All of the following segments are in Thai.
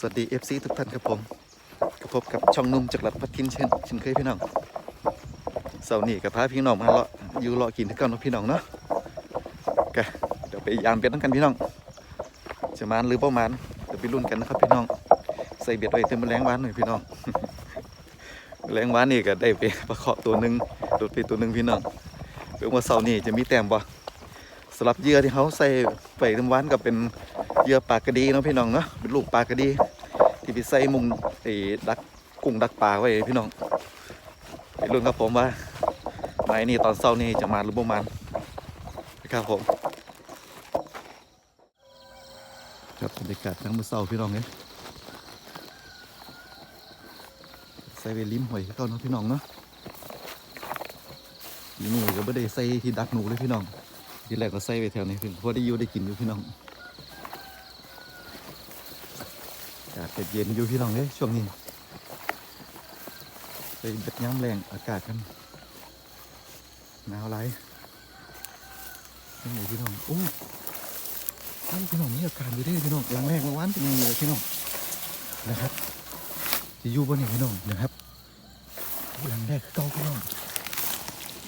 สวัสดี FC ทุกท่านครับผมกพบกับช่องนุ่มจากหลัดพัทินเช่นเช่นเคยพี่น้องเสาร์นี้กับพาพี่น้องมาเลาะอยู่เลาะกินที่ก่าเนะพี่น้องเนาะกะเดี๋ยวไปยามเป็ดน้ำกันพี่น้อง จะมานหรือประมาณเดี๋ยวไปรุ่นกันนะครับพี่น้อง ใส่เบ็ดไว้เต็มแมลงวานหน่อยพี่น้องแมลงวานนี่ก็ได้ไปประเคาะตัวหนึ่งโดดไปตัวหนึ่งพี่น้องเพื่อว่าเสาร์นี้จะมีแต้มบ่สำหรับเหยื่อที่เขาใส่ไปเต็มวานก็เป็นเหยื่อปลากระดีเนาะพี่น้องเนาะเป็นลูกปลากระดี ที่ไปใส่มุงไอ้ดักกุ้งดักปลาไว้พี่น้องไปรุ่นกับผมว่าไม้นี่ตอนเช้านี่จะมาหรือประมาณนะครับผม ครับบรรยากาศทั้งมื้อเช้าพี่น้องเนี่ยใส่ไปลิ้มหอยก่าเนาะพี่น้องเนาะทีนี่ก็ไม่ได้ใส่ที่ดักหนูเลยพี่น้องทีแรกก็ใส่ไปแถวนี้เพิ่งพอได้อยู่ได้กินอยู่พี่น้อง เย็นๆอยู่พี่น้องเอ้ยช่วงนี้ใส่เบ็ดย้ำแรงอากาศกันหนาวไรนี่พี่น้องโอ้โอ้พี่น้องมีอาการอยู่ด้พี่น้องหลังแรกเมื่อวานเป็นยังไงพี่น้องนะครับจะอยู่บนไหนพี่น้องนะครับหลังแรกเก่าพี่น้อง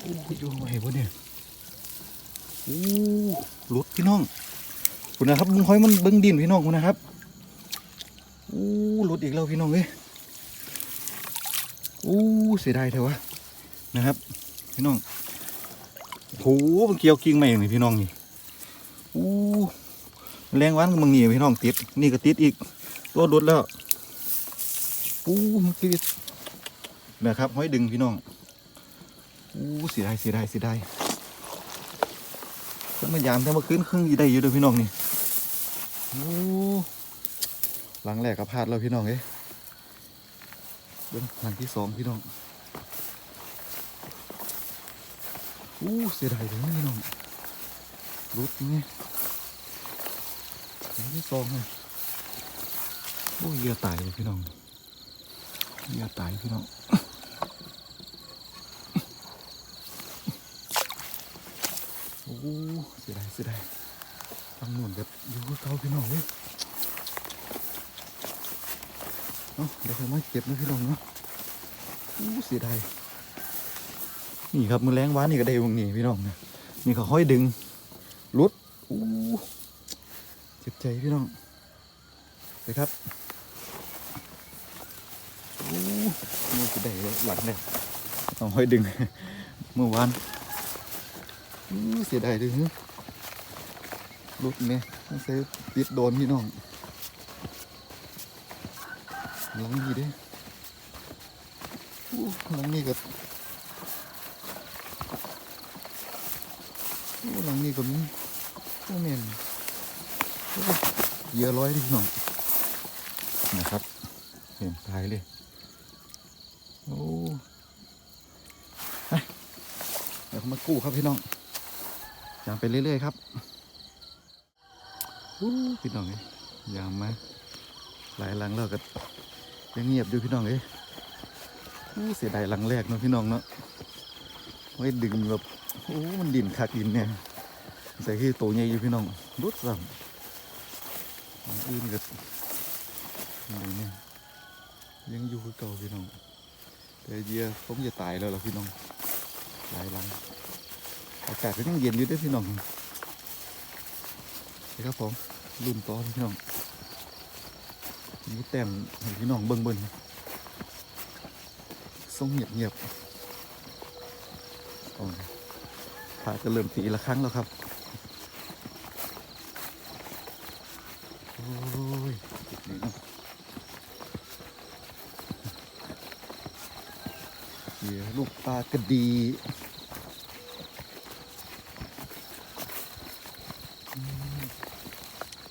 โอ้อยู่ไหนบนเนี่ยโอ้หลุดพี่น้องคุณนะครับมึงคอยมันเบิ้งดินพี่น้องคุณนะครับ อ้หลุดอีกแล้วพี่น้องเอ้ยโอ้เสียดายเถอะวะนะครับ พี่น้องโอ้มันเกี่ยวกิ่งใหม่นี่พี่น้องนี่โอ้แรงวันมึงนี่พี่น้องติด นี่ก็ติดอีก ตัวดุดแล้วอู้มันติดนะครับห้อยดึงพี่น้องอู้เสียดายเสียดายเสียดายถ้ามายามถ้ามาขึ้นครึ่งอีได้อยู่เด้วยพี่น้องนี่โอ้ หลังแรกก็พลาดแล้วพี่น้องเอ้ยเบิ้งหลังที่สองพี่น้องอู้เสียดายเลยพี่น้องรุดนี่อันที่สองเลยโอ้ยเหยื่อตายเลยพี่น้องเหยื่อตายพี่น้องโอ้เสียดายเสียดายฟังหนุนกับอยู่กับเขาพี่น้องเลย นาะเดี๋ยวค่อยมาเก็บนะพี่น้องเนาะโอ้เสียดายนี่ครับมือแรงหวานนี่ก็ได้วงนี้พี่น้องนะนี่เขาห้อยดึงรุดโอ้เจ็บใจพี่น้องไปครับโอ้มือจะได้หลังเลยต้องห้อยดึงเมื่อวานอู้เสียดายเลยรุดเนี่ยต้องใช้ติดโดนพี่น้อง หลังนี้ด้อู้หลังนี้ก็อู้หลังนี้ก็มีโอ้เมนเยอะร้อยดิพี่น้องนะครับเห็นตายเลยโอ้ไปเดี๋ยวเขามากู้ครับพี่น้องยามไปเรื่อยๆครับอู้พี่น้องเอ้ยยามมาหลายหลังแล้วก็ ยังเงียบอยู่พี่น้องเอ้ยเสียดายหลังแรกเนาะพี่น้องเนาะไว้ดึงแบบโอ้ มันดินคักดินเนี่ยใส่ที่โตใหญ่อยู่พี่น้องรุดซ้ำอื่นก็นี่เนี่ยยังอยู่คือเก่าพี่น้อง แต่เยียผมจะตายแล้วล่ะพี่น้องหลายหลัง อากาศก็ยังเย็นอยู่ด้วยพี่น้องนี่ครับผมรุ่นตอนพี่น้อง นี่แต้มให้พี่น้องเบิ่งเบิ่งทรงเงียบเงียบพาจะเริ่มตีละครั้งแล้วครับโอ้ยจุดนี้เนาะเหยื่อลูกปลากระดีอืม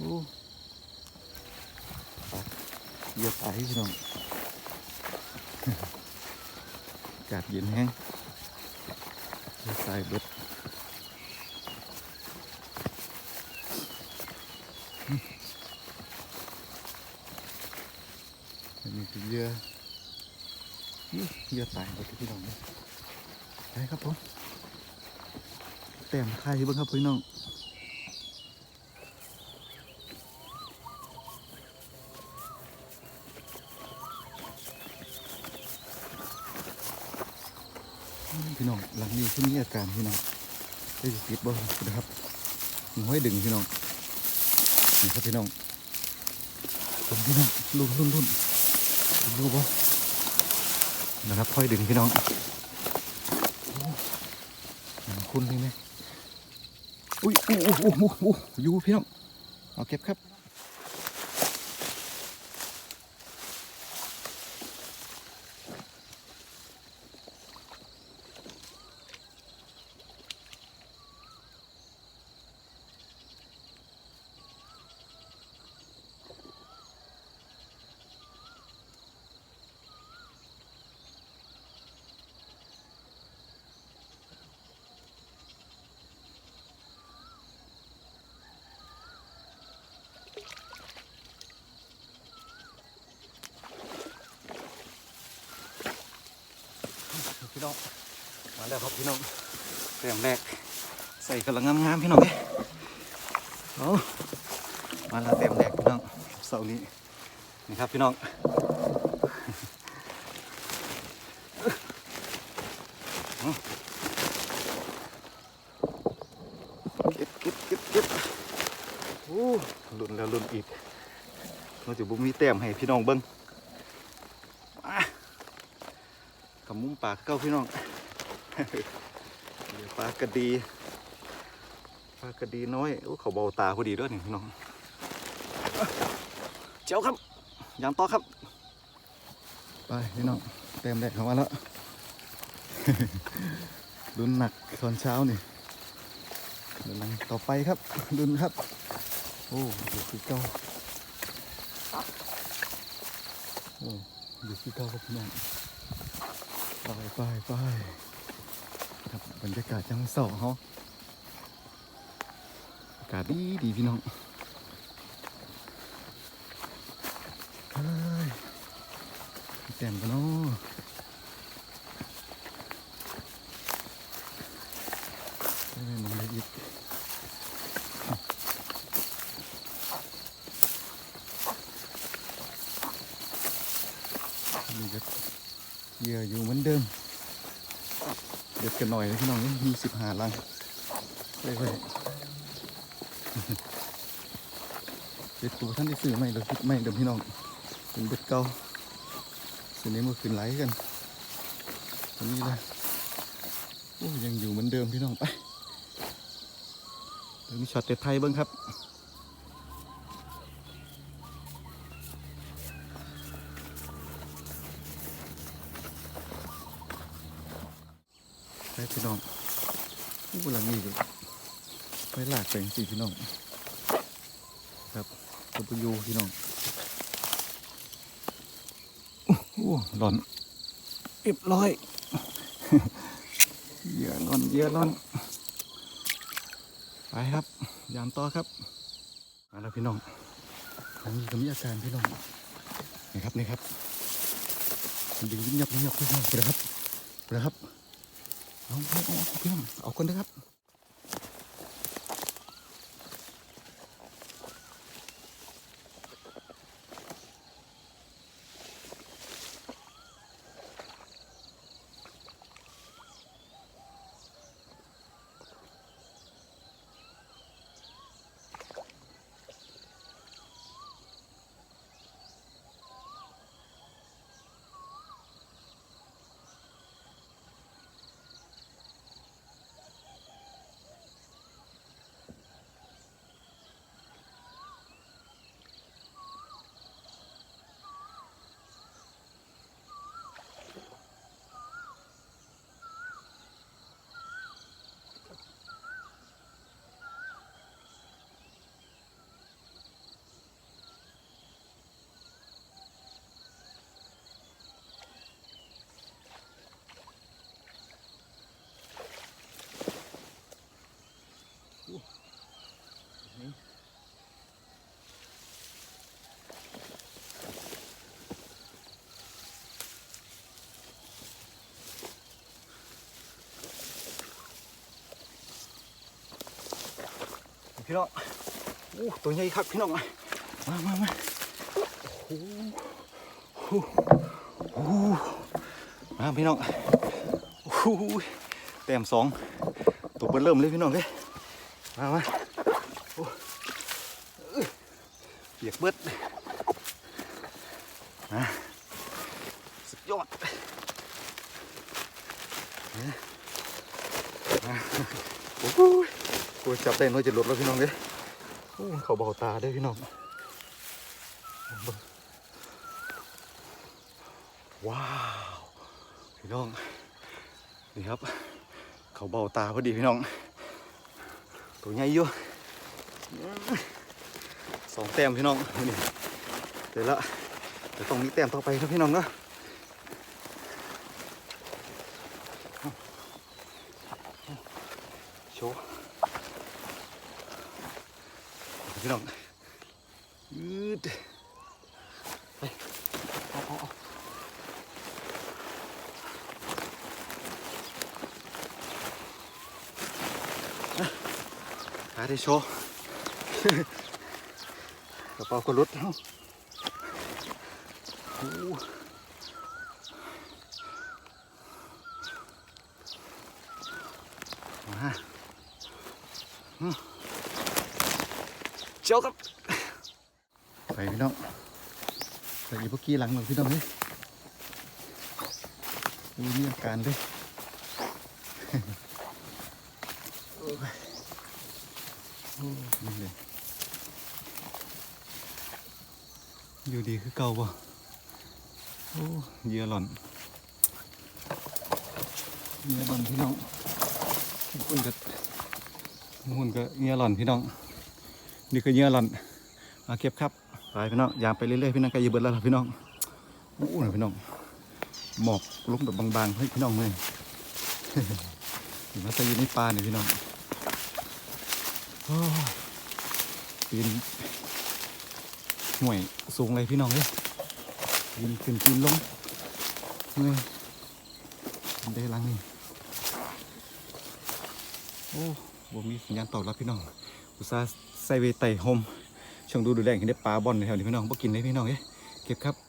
อ้ปลา เหยียบตายพี่น้องอากาศเย็นแห้งเหยียบตายเบิดอันนี้คือเยื่อยเหยื่อตายหมดพี่น้องเนี่ยไปครับผมแต้มไข่เบ้างครับพี่น้อง พี่น้องหลังนี้ที่มีอาการพี่น้องได้จะติดบ่นะครับห้อยดึงพี่น้องนี่ครับพี่น้องผมพี่น้องลุ่นลุ่นลุ่นรู้บ่นะครับห้อยดึงพี่น้องคุณเลยไหมอุ้ยโอ้โอ้โอ้อ้โอ้อยู่พี่น้องเอาเก็บครับ พี่ น้องมาแล้วครับพี่น้องเต็มแรกใส่กำลังงามๆพี่น้องเอ้ยเอามาแล้วเต็มแรกพี่น้องเสาร์นี้นี่ครับพี่น้องเก็บเก็บเก็บเก็บโอ้ลุนแล้วลุนอีกเราจะบุมีแต้มให้พี่น้องเบิ้งมา กับมุ้งปลาเก้าพี่น้องเดี๋ยวปลากระดีปลากระดีน้อยโอ้เขาเบาตาพอดีด้วยนี่พี่น้องเจ้าครับยางต่อครับ ไปพี่น้องเต็มแดดเข้ามาแล้วดุนหนักตอนเช้านี่เดี๋ยวหลังต่อไปครับดุนครับ โอ้ดูคือเก้าโอ้ดูคือเก้าครับพี่น้อง ไปไปไปครับบรรยากาศยังเสาเฮาอากาศดีดีพี่น้องเฮ้ยเต็มกันเนาะได้ไหมมันเลยอีกนี่ก็ เหยื่ออยู่เหมือนเดิมเด็ดกันหน่อยนะพี่น้องนี่มีสิบห้าลังเรื่อยๆเด็ดตัวท่านได้ซื้อไหมเราคิดไหมเดิมพี่น้องเป็นเบ็ดเก่าส่วนนี้มื่อคืนไหลกันตรงนี้เลยโอ้ยังอยู่เหมือนเดิมพี่น้องไปเดี๋ยวมีช็อตเด็ดไทยบ้างครับ ไปพี่น้องอู้หลังนี้เลยไปหลากแปลงสีพี่น้อง ครับตัวปยูพี่น้องโอ้หล่อนเรียบร้อยเหยื่อหล่อนเหยื่อหล่อนไปครับ ยามต่อครับมาแล้วพี่น้องหลังนี้ก็มีอาการพี่น้องนี่ครับนี่ครับดึงยิ้มยับยิ้มยับพี่น้องไปเลยครับไปเลยครับ เอาเอาเอาเอาพี่น้องเอาคนนะครับ พี่น้องโอ้ตัวใหญ่ครับพี่น้องมามามาโอ้โหมาพี่น้องโอ้โหแต้มสองตัวเบิ้ลเริ่มเลยพี่น้องเลยมามาเปียกเบิดมาสุดยอดโอ้โห กูจับได้น้อยจะหลุดแล้วพี่น้องเลยโอ้เขาเบาตาได้อพี่น้องเบิ่งว้าว พี่น้อง นี่ครับ เขาเบาตาพอดีพี่น้อง ตัวใหญ่อยู่สองแต้มพี่น้องนี่เดี๋ยวละเดี๋ยวต้องมีแต้มต่อไปนะพี่น้องเนาะโชว์ พี่น้องยืดไปเอาเอาเอาหาได้โชว์กระเป๋าก็รุดเอ้าโอ้มาอืม เจ้าครับไปพี่น้องไปอีพวกกี้หลังหนึ่งพี่น้องเลยดูนี่อาการเลยโอ้วยนี่เลยอยู่ดีคือเก่าป่ะโอ้เยื่อหล่อนเหยื่อหล่อนพี่น้องหุ่นก็หุ่นก็เหยื่อหล่อนพี่น้อง นี่คือเยื่อหล่อนมาเก็บครับไปพี่น้องยามไปเรื่อยๆพี่น้องไกลยืเบิดแล้วล่ะพี่น้องอู้หน่อยพี่น้องหมอกลงแบบบางๆให้พี่น้องเลยมาใส่อยู่ในปลาเนี่ยพี่น้องปีนห่วยสูงเลยพี่น้องเลยปีนขึ้นปีนลงเลยได้ลังนี่โอ้บ่มีสัญญาณตอบรับพี่น้องอุตส่าห์ ใส่เวไต่โฮมช่วงดูดูแลเห็นได้ปลาบอลแถวนี้พี่น้องบ่กินเลยพี่น้องเอ๊ะเก็บครับ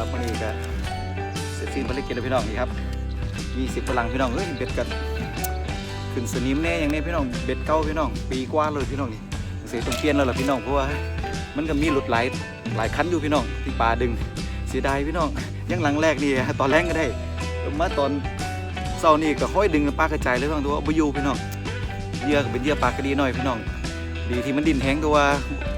แล้ววันนี้ก็เสร็จสิ้นภารกิจแล้วพี่น้องนี่ครับ20พลังพี่น้องเอ้ยเบ็ดกันขึ้นสนิมแน่อย่างนี้พี่น้องเบ็ดเก่าพี่น้อง ปีกว่าเลยพี่น้องนี่เสียต้องเปลี่ยนแล้วล่ะพี่น้องเพราะว่ามันก็มีหลุดหลายหลายคันอยู่พี่น้องที่ปลาดึงเสียดายพี่น้องยังหลังแรกนี่ตอนแรกก็ได้มาตอนเศร้านี่ก็ค่อยดึงปลากระจายเลยพี่น้องตัวบอยูพี่น้องเยื่อก็เป็นเยื่อปลากระดีหน่อยพี่น้อง ดีที่มันดินแห้งตัวว่า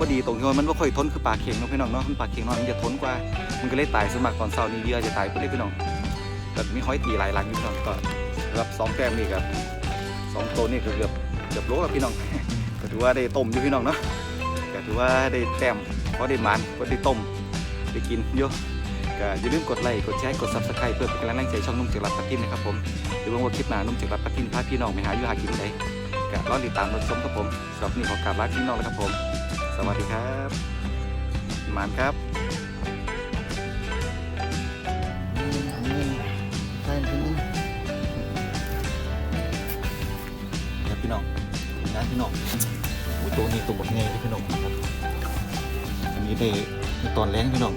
บ่ดีตรงที่ว่ามันบ่ค่อยทนคือปลาเข็งเนาะพี่น้องเนาะมันปลาเข็งน้อยมันจะทนกว่า มันก็เลยตายสมัครตอนเช้านี้เยื่อจะตายไปเลยพี่น้องก็มีหอยตีหลายหลังอยู่พี่น้องก็รับสองแต้มนี่กับสองตัวนี่ก็เกือบเกือบโลแล้วพี่น้องก็ถือว่าได้ต้มอยู่พี่น้องเนาะก็ถือว่าได้แต้มเพราะได้หมันก็ได้ต้มได้กินเยอะก็อย่าลืมกดไลค์กดแชร์กด subscribe เพื่อเป็นกำลังใจช่องนุ่มจากรัฐพัทินนะครับผมหรือว่าคลิปหน้านุ่มจากรัฐพัทินพาพี่น้องไปหาอยู่หากินใดก็รอติดตามรับชมครับผมสำหรับวันนี้ขอกราบลาพี่น้องแล้วครับผม สวัสดีครับหมานครับใช่พี่น้องครับพี่น้องนะพี่น้องโอ้ตัวนี้ตัวบดไงยพี่น้องครับอันนี้ได้ในตอนแรงพี่น้อง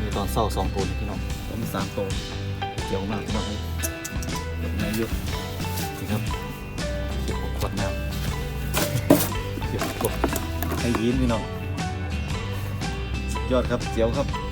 มีตอนเศร้าสองตัวนี่พี่น้องแล้วมีสามตัวเกี่ยวมากพี่น้องเลยบดไงเยอะนี่ครับ ให้ยีนพี่น้องยอดครับเจียวครับ